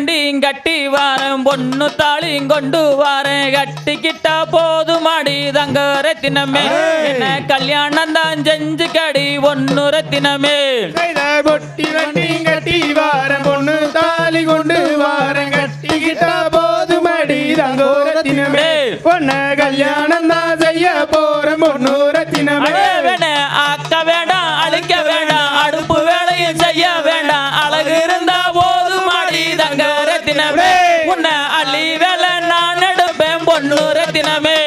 வண்டியும் கட்டி வாரேன் பொண்ணு தாலியும் கொண்டு வாரேன். கட்டிக்கிட்டா போதும் அடி தங்க ரத்தினமே. என்ன கல்யாணம் தான் செஞ்சு கடி ஒன்னு ரத்தினமே. பொட்டி வண்டி கட்டி வாரம் பொண்ணு தாலி கொண்டு வாரம் கட்டிக்கிட்டா போதுமடி தங்கோரத்தினமே பொண்ண கல்யாணம் தான் செய்ய போற பொண்ணு ரத்தினமே. அடே வேணே ஆக்க வேண்டாம் அழிக்க வேண்டாம் அடுப்பு வேலையும் செய்ய வேண்டாம் அழகு இருந்தா போதும் அடி தங்க ரத்தினமே உன்னை அள்ளி வேலை நான் எடுப்பேன் பொண்ணு ரத்தினமே.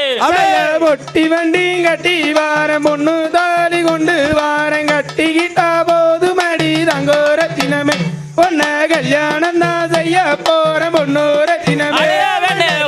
பொட்டி வண்டி கட்டி வாரம் பொண்ணு தாலி கொண்டு வாரம் கட்டிக்கிட்டா போதுமடி தங்கோரத்தினமே பொண்ண கல்யாணம் தான் செய்ய போற பொண்ணு ரத்தினமே.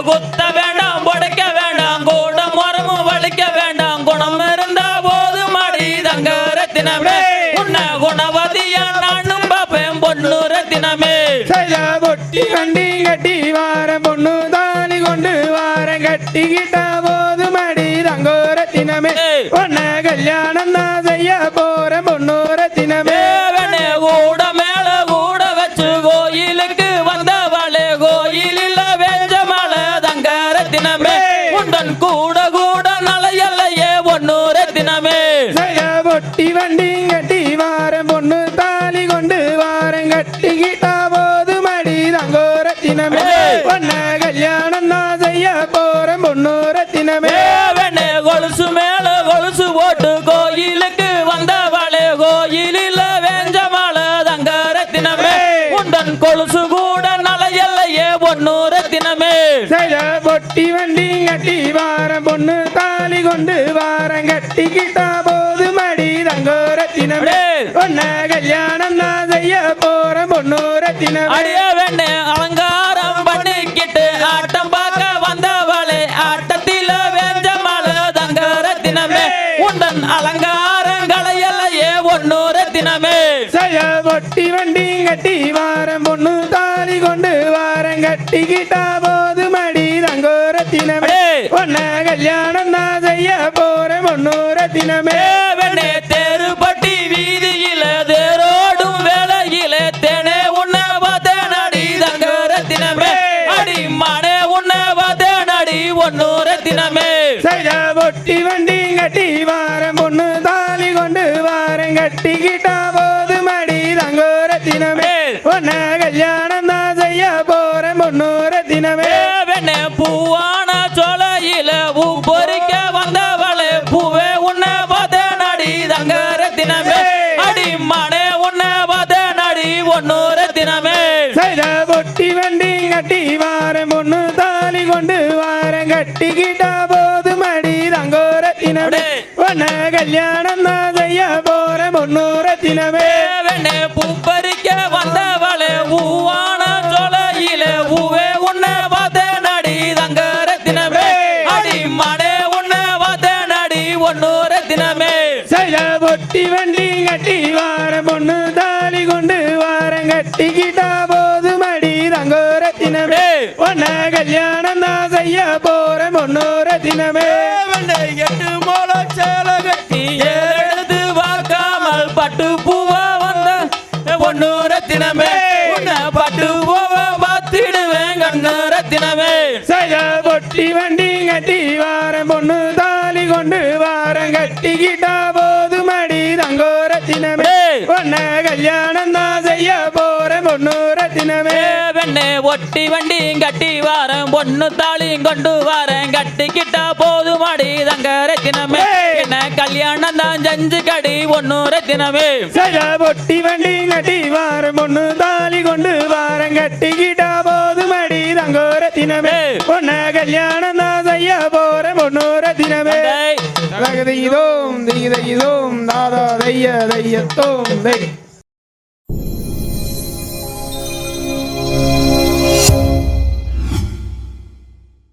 குத்த வேண்டாம் புடைக்க வேண்டாம் கூட மரமும் வலிக்க வேண்டாம் குணம் இருந்தா போதும் அடி தங்க ரத்தினமே. உன்ன குணவதியா நானும் பாப்பேன் பொண்ணு ரத்தினமே. சைதா பொட்டி வண்டி கட்டி வார பொண்ணு தாலி கொண்டு வார வாரம் போது மடி தங்கோரத்தினமே ரத்தினமே. தங்கோரத்தினமே பொண்ண கல்யாணம் தான் செய்ய போற பொண்ணு ரத்தினமே தேவனே கொலுசு மேல கொலுசு போட்டு கோயிலுக்கு வந்தவளே கோயிலில் வெஞ்ச மலை தங்க ரத்தினமே உந்தன் கொலுசு கூட நலையல்லையே ஒன்னு ரத்தினமே சைத பொட்டி வண்டி கட்டி வாரம் பொண்ணு தாலி கொண்டு வாரம் கட்டிக்கிட்டா போது மடி தங்கோரத்தினமே பொண்ண கல்யாணம் தான் செய்ய போற பொண்ணு ரத்தினமே அடிய வெண்ணே உண்டன் அலங்காரங்களை எல்லையே ஒன்னு ரத்தினமே சைத பொட்டி வண்டி கட்டி வாரம் பொண்ணு தாலி கொண்டு வாரம் கட்டிக்கிட்டா போது மடி தங்கோரத்தினமே பொண்ண கல்யாணம் தான் செய்ய போற பொண்ணு ரத்தினமே வெண்ணே தேருப்பட்டி வீதியில தேரோடும் வேலையில தேனே உன்னை பார்த்தேன் அடி தங்க ரத்தினமே அடி. மனே உன்னை பார்த்தேன் அடி ஒன்னு ரத்தினமே சைத பொட்டி வண்டி கட்டி வாரம் பொண்ணு தாலி கொண்டு வாரம் கட்டிக்கிட்டா போது மடி தங்கோரத்தினமே பொண்ண கல்யாணம் தான் செய்ய போற பொண்ணு ரத்தினமே வெண்ணே பூவான சோலையில பூ பொறிக்க வந்தவளே பூவே உன்னை பார்த்தேன் அடி. தங்க ரத்தினமே அடி மனே உன்னை பார்த்தேன் அடி. ஒன்னு ரத்தினமே சைத பொட்டி வண்டி கட்டி வாரம் பொண்ணு தாலி கொண்டு வாரம் கட்டிக்கிட்டா கல்யாணம் தான் செய்ய போற பொண்ணு ரத்தினமே வெண்ணே பூ பறிக்க வந்தவளே பூவான சோலையில பூவே உன்னை பார்த்தேன் அடி தங்க ரத்தினமே அடி மனே உன்னை பார்த்தேன் அடி ஒன்னு ரத்தினமே சைத பொட்டி வண்டி கட்டி வாரம் பொண்ணு தாலி கொண்டு வாரம் கட்டிக்கிட்டா போது மடி தங்கோரத்தினமே பொண்ண கல்யாணம் தான் செய்ய போற பொண்ணு ரத்தினமே ரத்தினமே உன்னை பட்டு பூவா பார்த்திடுவேன் கண்ணு ரத்தினமே சைத பொட்டி வண்டி கட்டி வாரம் பொண்ணு தாலி கொண்டு வாரம் கட்டிக்கிட்டா போது மடி தங்கோரத்தினமே பொண்ண கல்யாணம் தான் செய்ய போற பொண்ணு ரத்தினமே வெண்ணே ஒட்டி வண்டி கட்டி வாரேன் பொண்ணு தாலியும் கொண்டு வாரேன். கட்டிக்கிட்டா போதும் அடி தங்க ரத்தினமே. என்ன கல்யாணம் தான் செஞ்சு கடி ஒன்னு ரத்தினமே. பொட்டி வண்டி கட்டி வாரம் பொண்ணு தாலி கொண்டு வாரம் கட்டிக்கிட்டா போது மடி தங்கோரத்தினமே பொண்ண கல்யாணம் தான் செய்ய போற பொண்ணு ரத்தினமே. தகதையிதோம் திகிதையிதோம் தாதா தைய தையத்தோம் தை